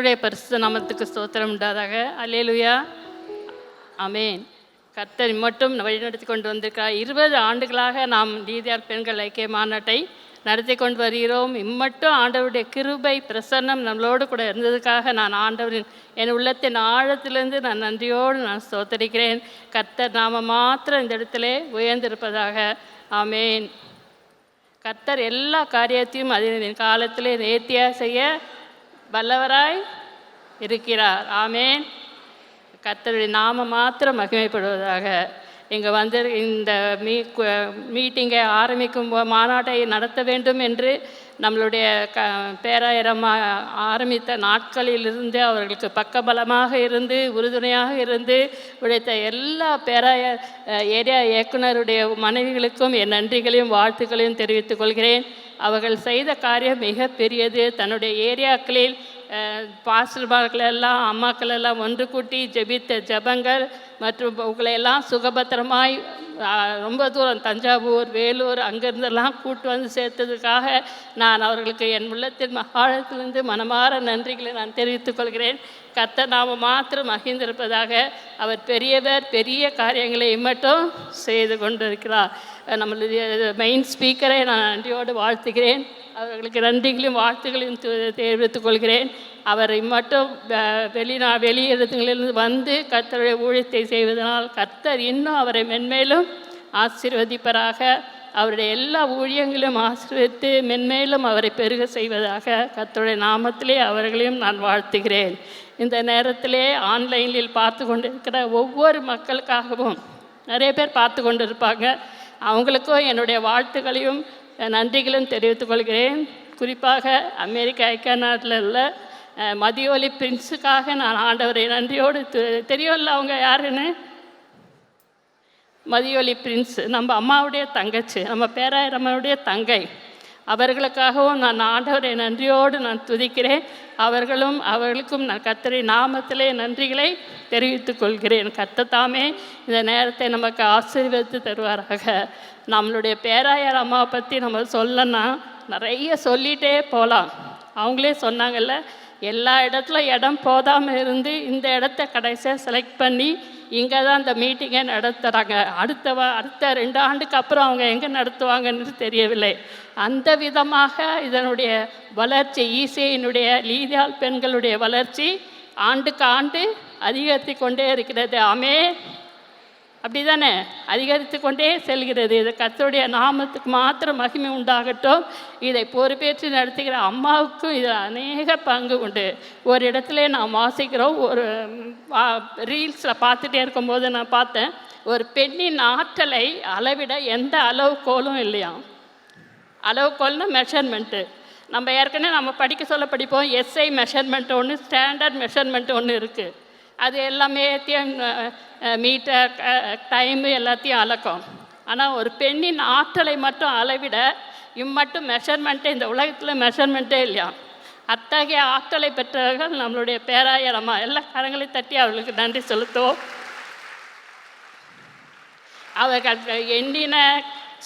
கர்த்தருடைய பரிசு நாமத்துக்கு ஸ்தோத்திரம் உண்டாதாக. அல்லேலுயா. அமேன் கர்த்தர் மட்டும் வழிநடத்தி கொண்டு வந்திருக்கிறார். இருபது ஆண்டுகளாக நாம் நீதியார் பெண்கள் ஐக்கிய மாநாட்டை நடத்தி கொண்டு வருகிறோம். இம்மட்டும் ஆண்டவருடைய கிருபை பிரசன்னம் நம்மளோடு கூட இருந்ததுக்காக நான் ஆண்டவரின் என் உள்ளத்தின் ஆழத்திலிருந்து நான் நன்றியோடு நான் ஸ்தோத்தரிக்கிறேன். கர்த்தர் நாம மாத்திரம் இந்த இடத்திலே உயர்ந்திருப்பதாக. ஆமேன். கர்த்தர் எல்லா காரியத்தையும் அதன் காலத்திலே நேர்த்தியாக செய்ய வல்லவராய் இருக்கிறார். ஆமேன். கத்தருடைய நாம மாத்திரம் மகிமைப்படுவதாக இங்கே வந்து இந்த மீ மீட்டிங்கை ஆரம்பிக்கும் மாநாட்டை நடத்த வேண்டும் என்று நம்மளுடைய க பேராயிரம் ஆரம்பித்த நாட்களிலிருந்து அவர்களுக்கு பக்கபலமாக இருந்து உறுதுணையாக இருந்து உழைத்த எல்லா பேராய ஏரியா இயக்குனருடைய மனைவிகளுக்கும் என் நன்றிகளையும் வாழ்த்துக்களையும் தெரிவித்துக் கொள்கிறேன். அவர்கள் செய்த காரியம் மிக பெரியது. தன்னுடைய ஏரியாக்களில் பாஸ்டர்மார்கள் எல்லாம் அம்மாக்கள் எல்லாம் ஒன்று கூட்டி ஜெபித்த ஜெபங்கள் மற்றும் உங்களை எல்லாம் சுகபத்திரமாய் ரொம்ப தூரம் தஞ்சாவூர் வேலூர் அங்கேருந்தெல்லாம் கூட்டு வந்து சேர்த்ததுக்காக நான் அவர்களுக்கு என் உள்ளத்தின் ஆழத்திலிருந்து மனமாற நன்றிகளை நான் தெரிவித்துக் கொள்கிறேன். கர்த்தர் நாம மாத்திரம் மகிழ்ந்திருப்பதாக அவர் பெரியவர் பெரிய காரியங்களை மட்டும் செய்து கொண்டிருக்கிறார். நம்மளுடைய மெயின் ஸ்பீக்கரை நான் நன்றியோடு வாழ்த்துகிறேன். அவர்களுக்கு நன்றிகளையும் வாழ்த்துகளையும் தெரிவித்துக் கொள்கிறேன். அவரை மட்டும் வெளிநா வெளியிடங்களிலிருந்து வந்து கர்த்தருடைய ஊழியத்தை செய்வதனால் கர்த்தர் இன்னும் அவரை மென்மேலும் ஆசீர்வதிப்பராக அவருடைய எல்லா ஊழியங்களையும் ஆசிர்வித்து மென்மேலும் அவரை பெருக செய்வதாக கர்த்தருடைய நாமத்திலே அவர்களையும் நான் வாழ்த்துகிறேன். இந்த நேரத்திலே ஆன்லைனில் பார்த்து கொண்டிருக்கிற ஒவ்வொரு மக்களுக்காகவும் நிறைய பேர் பார்த்து கொண்டு இருப்பாங்க அவங்களுக்கும் என்னுடைய வாழ்த்துக்களையும் நன்றிகளும் தெரிவித்துக் கொள்கிறேன். குறிப்பாக அமெரிக்க ஐக்கிய நாட்டில் உள்ள மதியோலி பிரின்ஸுக்காக நான் ஆண்டவரை நன்றியோடு தெ- தெரியும்ல அவங்க யாருன்னு? மதியோலி பிரின்ஸ் நம்ம அம்மாவுடைய தங்கச்சி நம்ம பேராயிரம்மாவுடைய தங்கை. அவர்களுக்காகவும் நான் ஆண்டவரை நன்றியோடு நான் துதிக்கிறேன். அவர்களும் அவர்களுக்கும் நான் கத்தரை நாமத்திலே நன்றிகளை தெரிவித்துக் கொள்கிறேன். கத்தத்தாமே இந்த நேரத்தை நமக்கு ஆசீர்வதித்து தருவாராக. நம்மளுடைய பேராயர் அம்மாவை பற்றி நம்ம சொல்லனா நிறைய சொல்லிகிட்டே போகலாம் அவங்களே சொன்னாங்கல்ல எல்லா இடத்துல இடம் போதாமல் இருந்து இந்த இடத்த கடைசியாக செலக்ட் பண்ணி இங்கே தான் அந்த மீட்டிங்கை நடத்துகிறாங்க அடுத்த வ அடுத்த ரெண்டு ஆண்டுக்கு அப்புறம் அவங்க எங்கே நடத்துவாங்கன்னு தெரியவில்லை. அந்த விதமாக இதனுடைய வளர்ச்சி ஈசையினுடைய லீதியால் பெண்களுடைய வளர்ச்சி ஆண்டுக்கு ஆண்டு அதிகரித்து கொண்டே இருக்கிறது. அமே அப்படி தானே அதிகரித்து கொண்டே செல்கிறது. இது கத்தோடைய நாமத்துக்கு மாத்திரம் மகிமை உண்டாகட்டும். இதை பொறுப்பேற்று நடத்துகிற அம்மாவுக்கும் இதில் அநேக பங்கு உண்டு. ஒரு இடத்துல நான் வாசிக்கிறோம். ஒரு ரீல்ஸில் பார்த்துட்டே இருக்கும்போது நான் பார்த்தேன். ஒரு பெண்ணின் ஆற்றலை அளவிட எந்த அளவுகோலும் இல்லையாம் அளவுகோல்னா மெஷர்மெண்ட்டு நம்ம ஏற்கனவே நம்ம படிக்க சொல்ல படிப்போம். எஸ்ஐ மெஷர்மெண்ட் ஒன்று ஸ்டாண்டர்ட் மெஷர்மெண்ட் ஒன்று இருக்குது அது எல்லாமே மீட்டர் டைமு எல்லாத்தையும் அளக்கும். ஆனால் ஒரு பெண்ணின் ஆற்றலை மட்டும் அளவிட இம்மட்டும் மெஷர்மெண்ட்டே இந்த உலகத்தில் மெஷர்மெண்ட்டே இல்லையா? அத்தகைய ஆற்றலை பெற்றவர்கள் நம்மளுடைய பேராயர் எல்லா கரங்களையும் தட்டி அவர்களுக்கு நன்றி செலுத்துவோம். அவர்கள் எண்ணின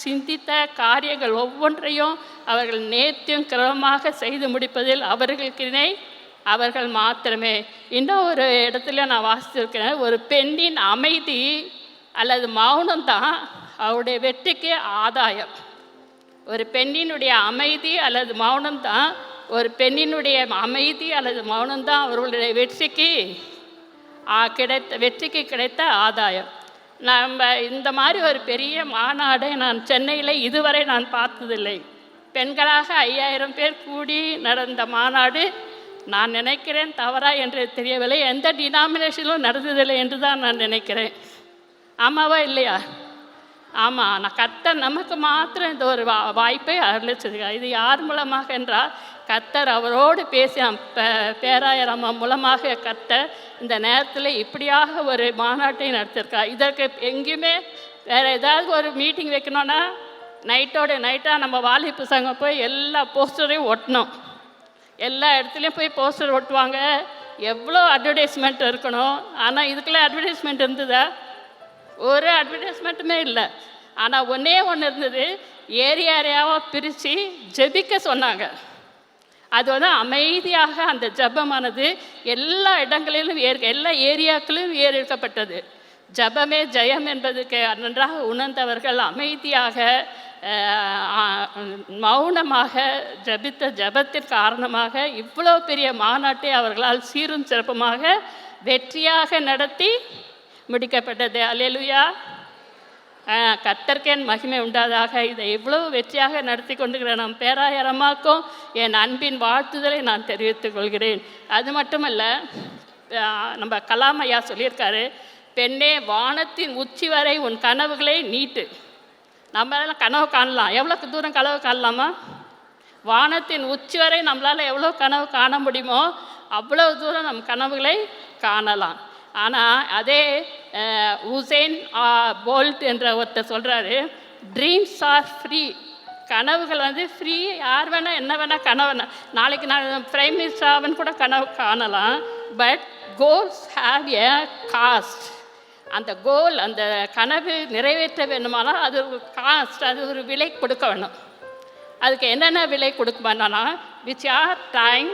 சிந்தித்த காரியங்கள் ஒவ்வொன்றையும் அவர்கள் நேர்த்தியும் கிரமமாக செய்து முடிப்பதில் அவர்களுக்கு இணை. அவர்கள் மாத்திரமே. இன்னும் ஒரு இடத்துல நான் வாசித்திருக்கிறேன் ஒரு பெண்ணின் அமைதி அல்லது மௌனம் தான் அவருடைய வெற்றிக்கு ஆதாயம். ஒரு பெண்ணினுடைய அமைதி அல்லது மௌனம் தான் ஒரு பெண்ணினுடைய அமைதி அல்லது மௌனம் தான் அவர்களுடைய வெற்றிக்கு கிடைத்த வெற்றிக்கு கிடைத்த ஆதாயம். நம்ம இந்த மாதிரி ஒரு பெரிய மாநாடை நான் சென்னையில் இதுவரை நான் பார்த்ததில்லை. பெண்களாக ஐயாயிரம் பேர் கூடி நடந்த மாநாடு நான் நினைக்கிறேன் தவறா என்று தெரியவில்லை. எந்த டினாமினேஷனிலும் நடந்ததில்லை என்று தான் நான் நினைக்கிறேன். ஆமாவா இல்லையா? ஆமாம் நான் கர்த்தர் நமக்கு மாத்திரம் இந்த ஒரு வா வாய்ப்பை அருளிச்சிருக்கார் இது யார் மூலமாக என்றால் கர்த்தர் அவரோடு பேசிய பே- பேராயர் அம்மா மூலமாக கர்த்தர் இந்த நேரத்தில் இப்படியாக ஒரு மாநாட்டை நடத்திருக்கார் இதற்கு எங்கேயுமே வேறு ஏதாவது ஒரு மீட்டிங் வைக்கணும்னா நைட்டோட நைட்டாக நம்ம வாலிப்பு சங்கம் போய் எல்லா போஸ்டரையும் ஒட்டணும். எல்லா இடத்துலையும் போய் போஸ்டர் ஒட்டுவாங்க. எவ்வளோ அட்வர்டைஸ்மெண்ட் இருக்கணும்? ஆனால் இதுக்கெல்லாம் அட்வர்டைஸ்மெண்ட் இருந்ததா? ஒரு அட்வர்டைஸ்மெண்ட்டுமே இல்லை. ஆனால் ஒன்றே ஒன்று இருந்தது. ஏரியா ஏரியாவாக பிரித்து ஜெபிக்க சொன்னாங்க. அது வந்து அமைதியாக அந்த ஜெபமானது எல்லா இடங்களிலும் ஏற் எல்லா ஏரியாக்களிலும் ஏறெடுக்கப்பட்டது. ஜெபமே ஜெயம் என்பதுக்கு நன்றாக உணர்ந்தவர்கள் அமைதியாக மௌனமாக ஜெபித்த ஜபத்தின் காரணமாக இவ்வளோ பெரிய மாநாட்டை அவர்களால் சீரும் சிறப்புமாக வெற்றியாக நடத்தி முடிக்கப்பட்டது. அலையலுயா கத்தர்க்கேன் மகிமை உண்டாதாக. இதை இவ்வளவு வெற்றியாக நடத்தி கொண்டுகிற நம் பேராயரமாக்கும் என் அன்பின் வாழ்த்துதலை நான் தெரிவித்துக் கொள்கிறேன். அது மட்டுமல்ல நம்ம கலாம் ஐயா சொல்லியிருக்காரு பெண்ணே வானத்தின் உச்சி வரை உன் கனவுகளை நீட்டு. நம்மளால் கனவு காணலாம். எவ்வளோக்கு தூரம் கனவு காணலாமா? வானத்தின் உச்சி வரை நம்மளால் எவ்வளோ கனவு காண முடியுமோ அவ்வளோ தூரம் நம் கனவுகளை காணலாம். ஆனால் அதே உசேன் போல்ட் என்ற ஒருத்தர் சொல்கிறாரு ட்ரீம்ஸ் ஆர் ஃப்ரீ கனவுகள் வந்து ஃப்ரீ யார் வேணால் என்ன வேணால் கனவு நாளைக்கு நான் பிரைம் மினிஸ்டர் ஆவன் கூட கனவு காணலாம். But goals have a cost அந்த கோல் அந்த கனவு நிறைவேற்ற வேணுமானால் அது ஒரு காஸ்ட் அது ஒரு விலை கொடுக்க வேணும். அதுக்கு என்னென்ன விலை கொடுக்குமானா விச் ஆர் டைம்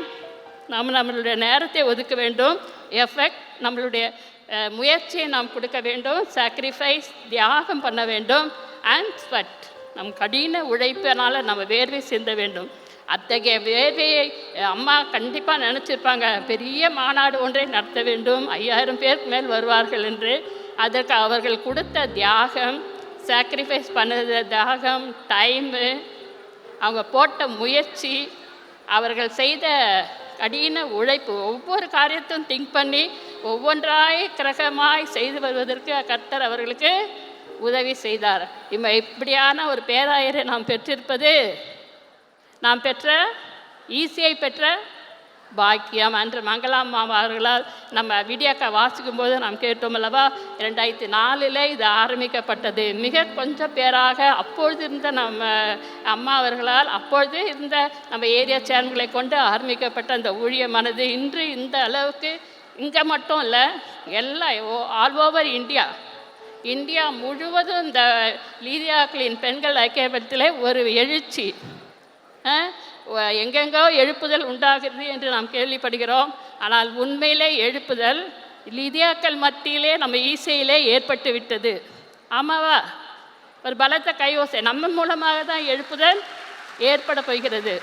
நம்ம நம்மளுடைய நேரத்தை ஒதுக்க வேண்டும். எஃபெக்ட் நம்மளுடைய முயற்சியை நாம் கொடுக்க வேண்டும். சாக்ரிஃபைஸ் தியாகம் பண்ண வேண்டும். அண்ட் ஸ்வெட் நம் கடின உழைப்பினால் நம்ம வேர்வை சிந்த வேண்டும். அத்தகைய வேர்வையை அம்மா கண்டிப்பாக நினச்சிருப்பாங்க. பெரிய மாநாடு ஒன்றை நடத்த வேண்டும். ஐயாயிரம் பேருக்கு மேல் வருவார்கள் என்று. அதற்கு அவர்கள் கொடுத்த தியாகம் சாக்ரிஃபைஸ் பண்ணது தியாகம் டைமு அவங்க போட்ட முயற்சி அவர்கள் செய்த கடின உழைப்பு ஒவ்வொரு காரியத்தையும் திங்க் பண்ணி ஒவ்வொன்றாய் கிரகமாய் செய்து வருவதற்கு கர்த்தர் அவர்களுக்கு உதவி செய்தார். இம்ம இப்படியான ஒரு பேராயரை நாம் பெற்றிருப்பது நாம் பெற்ற ஈஸியை பெற்ற பாக்கியம். அன்று மங்களாம்மா அவர்களால் நம்ம விடியாக்கா வாசிக்கும் போது நாம் கேட்டோம் அல்லவா? ரெண்டாயிரத்தி நாலில் இது ஆரம்பிக்கப்பட்டது. மிக கொஞ்சம் பேராக அப்பொழுது இருந்த நம்ம அம்மா அவர்களால் அப்பொழுது இருந்த நம்ம ஏரியா சேனல்களை கொண்டு ஆரம்பிக்கப்பட்ட அந்த ஊழியமானது இன்று இந்த அளவுக்கு இங்கே மட்டும் இல்லை எல்லா ஆல் ஓவர் இந்தியா. இந்தியா முழுவதும் இந்த லீதியாக்களின் பெண்கள் ஐக்கியபத்திலே ஒரு எழுச்சி. எங்கெங்கோ எழுப்புதல் உண்டாகிறது என்று நாம் கேள்விப்படுகிறோம். ஆனால் உண்மையிலே எழுப்புதல் லிதியாக்கள் மத்தியிலே நம்ம ஈசையிலே ஏற்பட்டு விட்டது ஆமாவா? ஒரு பலத்த கையோசை. நம்ம மூலமாக தான் எழுப்புதல் ஏற்பட போகிறது.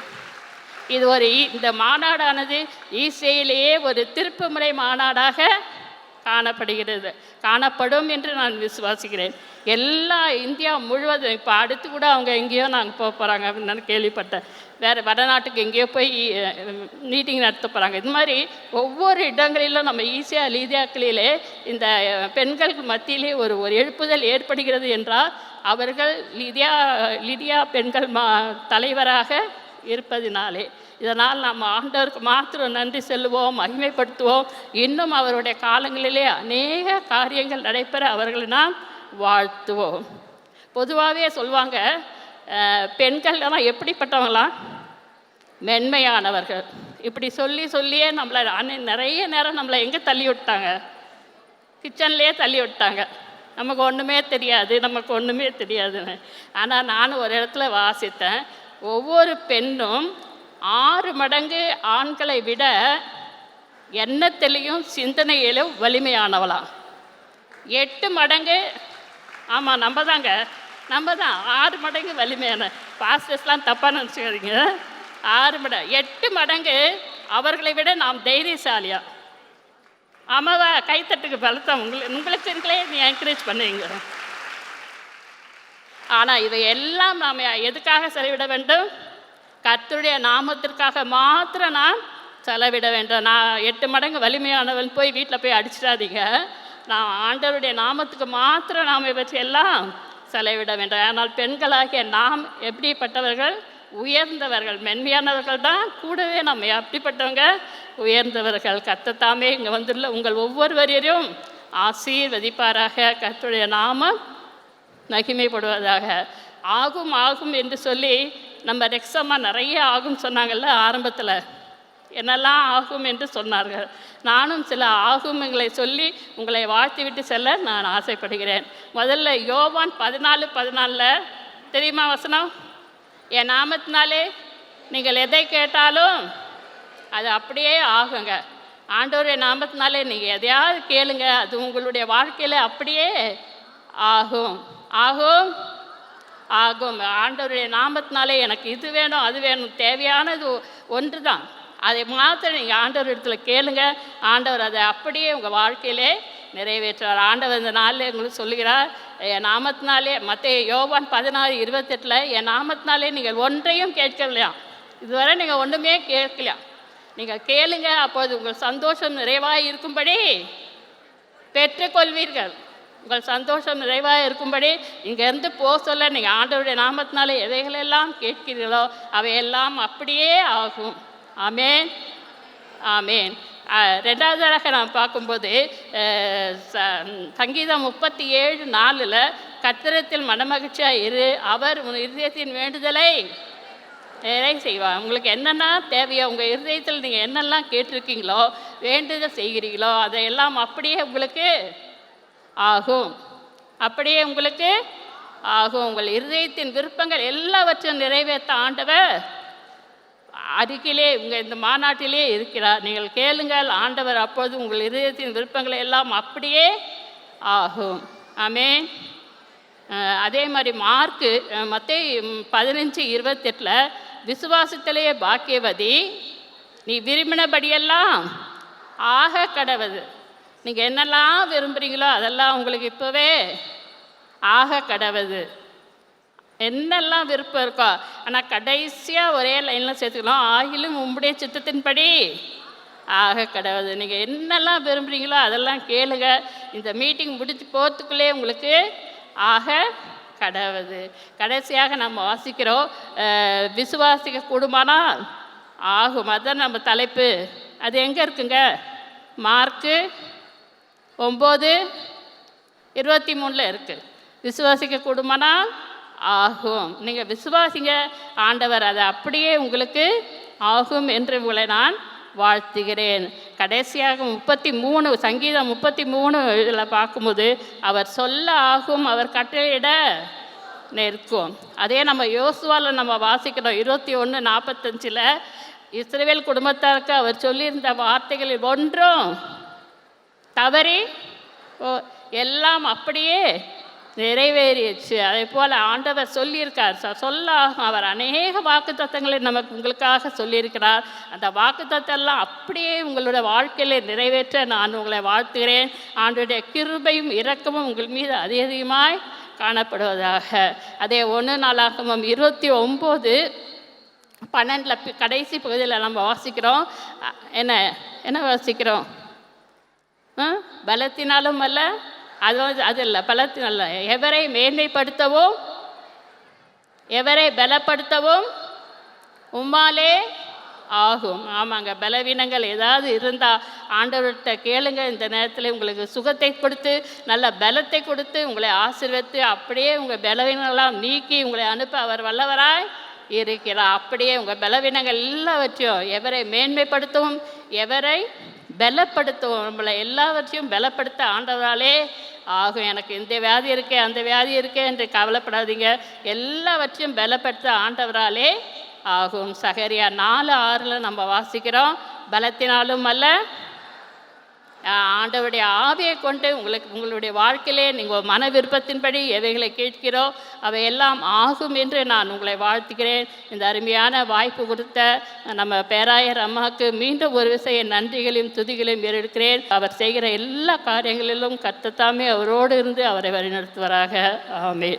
இது ஒரு இந்த மாநாடானது ஈசையிலேயே ஒரு திருப்புமுறை மாநாடாக காணப்படுகிறது. காணப்படும் என்று நான் விசுவாசிக்கிறேன். எல்லா இந்தியா முழுவதும் இப்போ அடுத்து கூட அவங்க எங்கேயோ நாங்கள் போக போகிறாங்க அப்படின்னு நான் கேள்விப்பட்டேன். வேறு வடநாட்டுக்கு எங்கேயோ போய் மீட்டிங் நடத்த போகிறாங்க இது மாதிரி ஒவ்வொரு இடங்களிலும் நம்ம ஈஸியாக லீதியாக்களிலே இந்த பெண்களுக்கு மத்தியிலே ஒரு ஒரு எழுப்புதல் ஏற்படுகிறது என்றால் அவர்கள் லிதியா லிதியா பெண்கள் மா தலைவராக இருப்பதினாலே. இதனால் நாம் ஆண்டவருக்கு மாத்திரம் நன்றி செல்லுவோம் மகிமைப்படுத்துவோம். இன்னும் அவருடைய காலங்களிலே அநேக காரியங்கள் நடைபெற அவர்களை நாம் வாழ்த்துவோம். பொதுவாகவே சொல்லுவாங்க பெண்கள்லாம் எப்படிப்பட்டவங்களாம்? மென்மையானவர்கள். இப்படி சொல்லி சொல்லியே நம்மளை அன்னை- நிறைய நேரம் நம்மளை எங்கே தள்ளி விட்டாங்க? கிச்சன்லேயே தள்ளி விட்டாங்க. நமக்கு ஒன்றுமே தெரியாது நமக்கு ஒன்றுமே தெரியாதுன்னு. ஆனால் நானும் ஒரு இடத்துல வாசித்தேன். ஒவ்வொரு பெண்ணும் ஆறு மடங்கு ஆண்களை விட எண்ணத்திலையும் சிந்தனையிலும் வலிமையானவளாம். எட்டு மடங்கு ஆமாம் நம்ம தாங்க நம்ம தான் ஆறு மடங்கு வலிமையான பாஸ்டர்ஸ்லாம் தப்பாக நினச்சிக்காதீங்க. ஆறு மடங்கு எட்டு மடங்கு அவர்களை விட நாம் தைரியசாலியா. ஆமாவா கைத்தட்டுக்கு பலத்தம். உங்களுக்கு உங்களுக்கு நீங்களே நீ என்கரேஜ் பண்ணுவீங்க ஆனால் இதை எல்லாம் நாம் எதுக்காக செலவிட வேண்டும்? கர்த்தருடைய நாமத்திற்காக மாத்திரம் நாம் செலவிட வேண்டும். நான் எட்டு மடங்கு வலிமையானவன் போய் வீட்டில் போய் அடிச்சிடாதீங்க. நான் ஆண்டவருடைய நாமத்துக்கு மாத்திரம் நாம் இவற்றை எல்லாம் செலவிட வேண்டும். ஆனால் பெண்களாகிய நாம் எப்படிப்பட்டவர்கள்? உயர்ந்தவர்கள் மென்மையானவர்கள் தான். கூடவே நம்ம அப்படிப்பட்டவங்க உயர்ந்தவர்கள். கத்தத்தாமே இங்கே வந்துள்ள உங்கள் ஒவ்வொருவரையும் ஆசீர்வதிப்பாராக. கத்துடைய நாமம் மகிமைப்படுவதாக ஆகும் ஆகும் என்று சொல்லி நம்ம ரெக்ஸம்மா நிறைய ஆகும் சொன்னாங்கல்ல ஆரம்பத்தில். என்னெல்லாம் ஆகும் என்று சொன்னார்கள். நானும் சில ஆகும்களை சொல்லி உங்களை வாழ்த்தி விட்டு செல்ல நான் ஆசைப்படுகிறேன். முதல்ல யோவான் பதினாலு பதினாலில். தெரியுமா வசனம்? என் நாமத்தினாலே நீங்கள் எதை கேட்டாலும் அது அப்படியே ஆகுங்க. ஆண்டோருடைய நாமத்தினாலே நீங்கள் எதையாவது கேளுங்க. அது உங்களுடைய வாழ்க்கையில் அப்படியே ஆகும். ஆகும் ஆகும் ஆண்டவருடைய நாமத்தினாலே எனக்கு இது வேணும் அது வேணும். தேவையானது ஒன்று தான் அதை மாத்திரம் நீங்கள் ஆண்டவர் இடத்துல கேளுங்க. ஆண்டவர் அதை அப்படியே உங்கள் வாழ்க்கையிலே நிறைவேற்றுவார். ஆண்டவர் இந்த நாளில் உங்களுக்கு சொல்லுகிறார் என் நாமத்தினாலே மற்ற யோவான் பதினாறு இருபத்தெட்டில் என் நாமத்தினாலே நீங்கள் ஒன்றையும் கேட்கலையா இதுவரை நீங்கள் ஒன்றுமே கேட்கலையா நீங்கள் கேளுங்க அப்போது உங்கள் சந்தோஷம் நிறைவாக இருக்கும்படி பெற்றுக்கொள்வீர்கள். உங்கள் சந்தோஷம் நிறைவாக இருக்கும்படி இங்கேருந்து போக சொல்ல நீங்கள் ஆண்டவருடைய நாமத்தினால எதைகளெல்லாம் கேட்கிறீர்களோ அவையெல்லாம் அப்படியே ஆகும். ஆமேன். ஆமேன். ரெண்டாவது ரெண்டாவதாக நாம் பார்க்கும்போது ச- சங்கீதம் முப்பத்தி ஏழு நாலில் கத்திரத்தில் மனமகிழ்ச்சியாக இரு அவர் உன் இருதயத்தின் வேண்டுதலை நிறைய செய்வார். உங்களுக்கு என்னென்ன தேவையோ உங்கள் இருதயத்தில் நீங்கள் என்னெல்லாம் கேட்டிருக்கீங்களோ வேண்டுதல் செய்கிறீங்களோ அதையெல்லாம் அப்படியே உங்களுக்கு ஆகும். அப்படியே உங்களுக்கு ஆகும். உங்கள் இருதயத்தின் விருப்பங்கள் எல்லாவற்றையும் நிறைவேற்ற ஆண்டவர் அருகிலே உங்கள் இந்த மாநாட்டிலே இருக்கிறார். நீங்கள் கேளுங்கள் ஆண்டவர் அப்போது உங்கள் இருதயத்தின் விருப்பங்களை எல்லாம் அப்படியே ஆகும். ஆமே அதே மாதிரி மார்க்கு மற்ற பதினஞ்சு இருபத்தெட்டில் விசுவாசத்திலேயே பாக்கியவதி நீ விரும்பினபடியெல்லாம் ஆக கடவுது. நீங்கள் என்னெல்லாம் விரும்புகிறீங்களோ அதெல்லாம் உங்களுக்கு இப்போவே ஆக கடவுது. என்னெல்லாம் விருப்பம் இருக்கோ ஆனால் கடைசியாக ஒரே லைனில் சேர்த்துக்கலாம். ஆகிலும் உம்முடைய சித்தத்தின்படி ஆக கடவுது. நீங்கள் என்னெல்லாம் விரும்புகிறீங்களோ அதெல்லாம் கேளுங்க. இந்த மீட்டிங் முடிச்சு போகிறதுக்குள்ளே உங்களுக்கு ஆக கடவுது. கடைசியாக நம்ம வாசிக்கிறோம். விசுவாசிக்க கூடுமானால் ஆகும். அதுதான் நம்ம தலைப்பு. அது எங்கே இருக்குங்க? மார்க்கு ஒம்பது இருபத்தி மூணில் இருக்குது விசுவாசிக்க கூடுமானா ஆகும். நீங்கள் விசுவாசிங்க ஆண்டவர் அதை அப்படியே உங்களுக்கு ஆகும் என்று உங்களை நான் வாழ்த்துகிறேன். கடைசியாக முப்பத்தி மூணு சங்கீதம் முப்பத்தி மூணு இதில் பார்க்கும்போது அவர் சொல்ல ஆகும் அவர் கட்டளையிட நிற்கும். அதே நம்ம யோசுவாவில் நம்ம வாசிக்கிறோம் இருபத்தி ஒன்று நாற்பத்தஞ்சில் இஸ்ரவேல் குடும்பத்தாருக்கு அவர் சொல்லியிருந்த வார்த்தைகளில் ஒன்றும் தவறி ஓ எல்லாம் அப்படியே நிறைவேறிடுச்சு. அதே போல் ஆண்டவர் சொல்லியிருக்கார். சொல்லாகும் சொல்ல அவர் அநேக வாக்குத்தத்தங்களை நமக்கு உங்களுக்காக சொல்லியிருக்கிறார். அந்த வாக்குத்தத்தெல்லாம் அப்படியே உங்களுடைய வாழ்க்கையில் நிறைவேற்ற நான் உங்களை வாழ்த்துகிறேன். ஆண்டுடைய கிருபையும் இரக்கமும் உங்கள் மீது அதிக அதிகமாய் காணப்படுவதாக. அதே ஒன்று நாளாகமம் இருபத்தி ஒம்பது பன்னெண்டில் கடைசி பகுதியில் நம்ம வாசிக்கிறோம். என்ன என்ன வாசிக்கிறோம்? பலத்தினாலும் அல்ல அது வந்து- அது இல்லை பலத்தினல்ல எவரை மேன்மைப்படுத்தவும் எவரை பலப்படுத்தவும் உம்மாலே ஆகும். ஆமாங்க பலவீனங்கள் ஏதாவது இருந்தால் ஆண்டவர்கிட்ட கேளுங்க. இந்த நேரத்தில் உங்களுக்கு சுகத்தை கொடுத்து நல்ல பலத்தை கொடுத்து உங்களை ஆசீர்வத்து அப்படியே உங்கள் பலவீனங்களாம் நீக்கி உங்களை அனுப்ப அவர் வல்லவராய் இருக்கிறார். அப்படியே உங்கள் பலவீனங்கள் எல்லாவற்றையும் எவரை மேன்மைப்படுத்தவும் எவரை பலப்படுத்தவும். நம்மளை எல்லாவற்றையும் பலப்படுத்த ஆண்டவராலே ஆகும். எனக்கு இந்த வியாதி இருக்கே அந்த வியாதி இருக்கே என்று கவலைப்படாதீங்க. எல்லாவற்றையும் பலப்படுத்த ஆண்டவராலே ஆகும். சகரியா நாலு ஆறில் நம்ம வாசிக்கிறோம். பலத்தினாலும் அல்ல ஆண்டவருடைய ஆவியை கொண்டு உங்களுக்கு உங்களுடைய வாழ்க்கையிலே நீங்கள் மன விருப்பத்தின்படி எவைகளை கேட்கிறோ அவையெல்லாம் ஆகும் என்று நான் உங்களை வாழ்த்துகிறேன். இந்த அருமையான வாய்ப்பு கொடுத்த நம்ம பேராயர் அம்மாவுக்கு மீண்டும் ஒரு விசைய நன்றிகளையும் துதிகளையும் ஏறெடுக்கிறேன். அவர் செய்கிற எல்லா காரியங்களிலும் கத்தத்தாமே அவரோடு இருந்து அவரை வழிநடத்துவராக. ஆமே